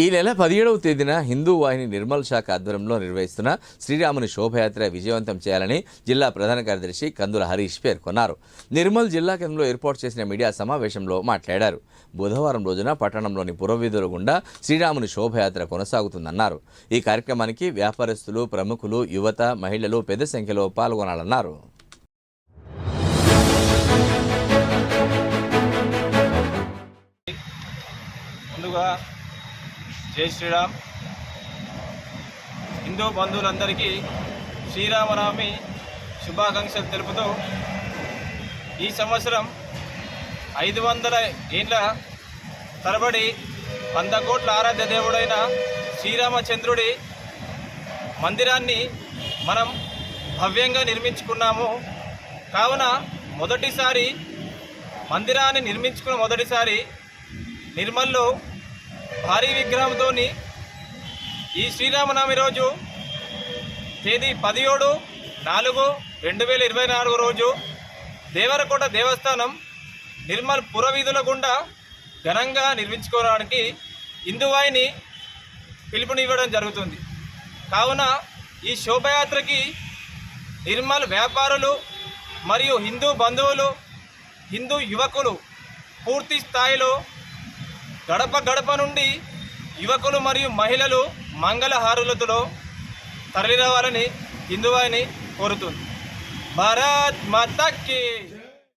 ఈ నెల పదిహేడవ తేదీన హిందూ వాహిని నిర్మల్ శాఖ ఆధ్వర్యంలో నిర్వహిస్తున్న శ్రీరాముని శోభయాత్ర విజయవంతం చేయాలని జిల్లా ప్రధాన కార్యదర్శి కందుల హరీష్ పేర్కొన్నారు. నిర్మల్ జిల్లా కేంద్రంలో ఏర్పాటు చేసిన మీడియా సమావేశంలో మాట్లాడారు. బుధవారం రోజున పట్టణంలోని పురవీధుల గుండా శ్రీరాముని శోభయాత్ర కొనసాగుతుందన్నారు. ఈ కార్యక్రమానికి వ్యాపారస్తులు ప్రముఖులు యువత మహిళలు పెద్ద సంఖ్యలో పాల్గొనాలన్నారు. ముందుగా జై శ్రీరామ్. హిందూ బంధువులందరికీ శ్రీరామనవమి శుభాకాంక్షలు తెలుపుతూ ఈ సంవత్సరం ఐదు వందల ఏళ్ళ తరబడి వంద కోట్ల ఆరాధ్య దేవుడైన శ్రీరామచంద్రుడి మందిరాన్ని మనం భవ్యంగా నిర్మించుకున్నాము. కావున మొదటిసారి మందిరాన్ని నిర్మించుకున్న మొదటిసారి నిర్మల్లో భారీ విగ్రహంతో ఈ శ్రీరామనవమి రోజు తేదీ పదిహేడు నాలుగు రెండు వేల ఇరవై నాలుగు రోజు దేవరకోట దేవస్థానం నిర్మల్ పురవీధుల గుండా ఘనంగా నిర్మించుకోవడానికి హిందువాయిని పిలుపునివ్వడం జరుగుతుంది. కావున ఈ శోభయాత్రకి నిర్మల్ వ్యాపారులు మరియు హిందూ బంధువులు హిందూ యువకులు పూర్తి స్థాయిలో గడప గడప నుండి యువకులు మరియు మహిళలు మంగళహారులతో తరలిరావాలని హిందువాని కోరుతుంది. భారత్ మాతాకి